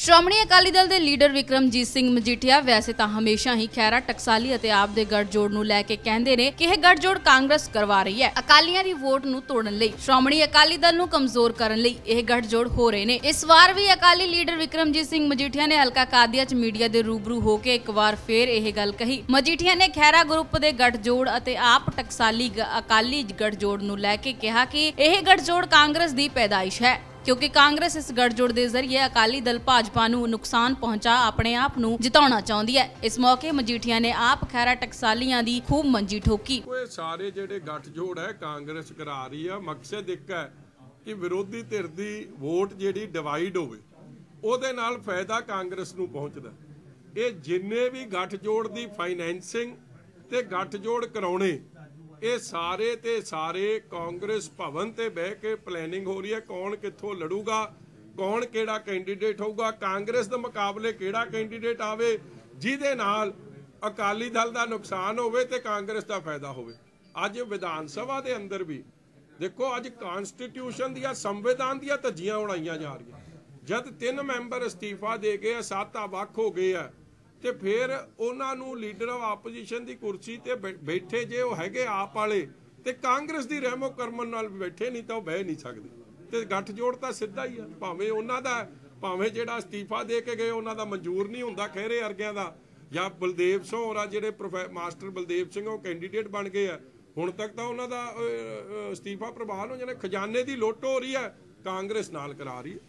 ਸ਼੍ਰੋਮਣੀ ਅਕਾਲੀ ਦਲ ਦੇ ਲੀਡਰ ਵਿਕਰਮਜੀਤ ਸਿੰਘ ਮਜੀਠੀਆ ਵੈਸੇ ਤਾਂ ਹਮੇਸ਼ਾ ਹੀ ਖੈਰਾ ਟਕਸਾਲੀ ਅਤੇ ਆਪ ਦੇ ਗੱਠਜੋੜ ਨੂੰ ਲੈ ਕੇ ਕਹਿੰਦੇ ਨੇ ਕਿ ਇਹ ਗੱਠਜੋੜ ਕਾਂਗਰਸ ਕਰਵਾ ਰਹੀ ਹੈ। ਅਕਾਲੀਆਂ ਦੀ ਵੋਟ ਨੂੰ ਤੋੜਨ ਲਈ, ਸ਼੍ਰੋਮਣੀ ਅਕਾਲੀ ਦਲ ਨੂੰ ਕਮਜ਼ੋਰ ਕਰਨ ਲਈ ਇਹ ਗੱਠਜੋੜ ਹੋ ਰਹੇ ਨੇ। ਇਸ ਵਾਰ ਵੀ ਅਕਾਲੀ ਲੀਡਰ ਵਿਕਰਮਜੀਤ ਸਿੰਘ ਮਜੀਠੀਆ ਨੇ ਹਲਕਾ ਕਾਦੀਆ ਚ ਮੀਡੀਆ ਦੇ ਰੂਬਰੂ ਹੋ ਕੇ ਇੱਕ ਵਾਰ ਫੇਰ ਇਹ ਗੱਲ ਕਹੀ। ਮਜੀਠੀਆ ਨੇ ਖੈਰਾ ਗਰੁੱਪ ਦੇ ਗੱਠਜੋੜ ਅਤੇ ਆਪ ਟਕਸਾਲੀ ਅਕਾਲੀ ਗੱਠਜੋੜ ਨੂੰ ਲੈ ਕੇ ਕਿਹਾ ਕਿ ਇਹ ਗੱਠਜੋੜ ਕਾਂਗਰਸ ਦੀ ਪੈਦਾਇਸ਼ ਹੈ। ਕਿਉਂਕਿ ਕਾਂਗਰਸ ਇਸ ਗੱਠਜੋੜ ਦੇ ਜ਼ਰੀਏ ਅਕਾਲੀ ਦਲ ਭਾਜਪਾ ਨੂੰ ਨੁਕਸਾਨ ਪਹੁੰਚਾ ਆਪਣੇ ਆਪ ਨੂੰ ਜਿਤਾਉਣਾ ਚਾਹੁੰਦੀ ਹੈ। ਇਸ ਮੌਕੇ ਮਜੀਠੀਆ ਨੇ ਆਪ ਖੈਰਾ ਟਕਸਾਲੀਆਂ ਦੀ ਖੂਬ ਮੰਜੀ ਠੋਕੀ। ਉਹ ਸਾਰੇ ਜਿਹੜੇ ਗੱਠਜੋੜ ਹੈ, ਕਾਂਗਰਸ ਕਰਾ ਰਹੀ ਆ। ਮਕਸਦ ਇੱਕ ਹੈ ਕਿ ਵਿਰੋਧੀ ਧਿਰ ਦੀ ਵੋਟ ਜਿਹੜੀ ਡਿਵਾਈਡ ਹੋਵੇ, ਉਹਦੇ ਨਾਲ ਫਾਇਦਾ ਕਾਂਗਰਸ ਨੂੰ ਪਹੁੰਚਦਾ। ਇਹ ਜਿੰਨੇ ਵੀ ਗੱਠਜੋੜ ਦੀ ਫਾਈਨੈਂਸਿੰਗ ਤੇ ਗੱਠਜੋੜ ਕਰਾਉਣੇ ਇਹ ਸਾਰੇ ਤੇ ਸਾਰੇ ਕਾਂਗਰਸ ਭਵਨ ਤੇ ਬਹਿ ਕੇ ਪਲੈਨਿੰਗ ਹੋ ਰਹੀ ਹੈ ਕੌਣ ਕਿੱਥੋਂ ਲੜੂਗਾ, ਕੌਣ ਕਿਹੜਾ ਕੈਂਡੀਡੇਟ ਹੋਊਗਾ, ਕਾਂਗਰਸ ਦੇ ਮੁਕਾਬਲੇ ਕਿਹੜਾ ਕੈਂਡੀਡੇਟ ਆਵੇ, ਜਿਹਦੇ ਨਾਲ ਅਕਾਲੀ ਦਲ ਦਾ ਨੁਕਸਾਨ ਹੋਵੇ ਤੇ ਕਾਂਗਰਸ ਦਾ ਫਾਇਦਾ ਹੋਵੇ। ਅੱਜ ਵਿਧਾਨ ਸਭਾ ਦੇ ਅੰਦਰ ਵੀ ਦੇਖੋ, ਅੱਜ ਕਨਸਟੀਟਿਊਸ਼ਨ ਦੀਆਂ ਸੰਵਿਧਾਨ ਦੀਆਂ ਧੱਜੀਆਂ ਉਡਾਈਆਂ ਜਾ ਰਹੀਆਂ। ਜਦ ਤਿੰਨ ਮੈਂਬਰ ਅਸਤੀਫਾ ਦੇ ਗਏ ਆ, ਸੱਤ ਆ ਵੱਖ ਹੋ ਗਏ ਆ ਤੇ ਫਿਰ ਉਹਨਾਂ ਨੂੰ ਲੀਡਰ ਆਫ ਆਪੋਜੀਸ਼ਨ ਦੀ ਕੁਰਸੀ ਤੇ ਬੈਠੇ ਜੇ ਉਹ ਹੈਗੇ ਆਪ ਵਾਲੇ, ਤੇ ਕਾਂਗਰਸ ਦੀ ਰਹਿਮੋ ਕਰਮਨ ਨਾਲ ਬੈਠੇ ਨਹੀਂ ਤਾਂ ਉਹ ਬਹਿ ਨਹੀਂ ਸਕਦੇ। ਤੇ ਗੱਠਜੋੜ ਤਾਂ ਸਿੱਧਾ ਹੀ ਆ, ਭਾਵੇਂ ਉਹਨਾਂ ਦਾ, ਭਾਵੇਂ ਜਿਹੜਾ ਅਸਤੀਫਾ ਦੇ ਕੇ ਗਏ, ਉਹਨਾਂ ਦਾ ਮਨਜ਼ੂਰ ਨਹੀਂ ਹੁੰਦਾ ਖਹਿਰੇ ਅਰਗਿਆਂ ਦਾ, ਜਾਂ ਬਲਦੇਵ ਸਿੰਘ ਹੋਰਾਂ ਜਿਹੜੇ ਪ੍ਰੋਫੈ- ਮਾਸਟਰ ਬਲਦੇਵ ਸਿੰਘ ਉਹ ਕੈਂਡੀਡੇਟ ਬਣ ਗਏ ਆ, ਹੁਣ ਤੱਕ ਤਾਂ ਉਹਨਾਂ ਦਾ ਅਸਤੀਫਾ ਪ੍ਰਭਾਵ ਹੋ ਜਾਣਾ ਖਜ਼ਾਨੇ ਦੀ ਲੁੱਟ ਹੋ ਰਹੀ ਹੈ ਕਾਂਗਰਸ ਨਾਲ ਕਰਾ ਰਹੀ ਹੈ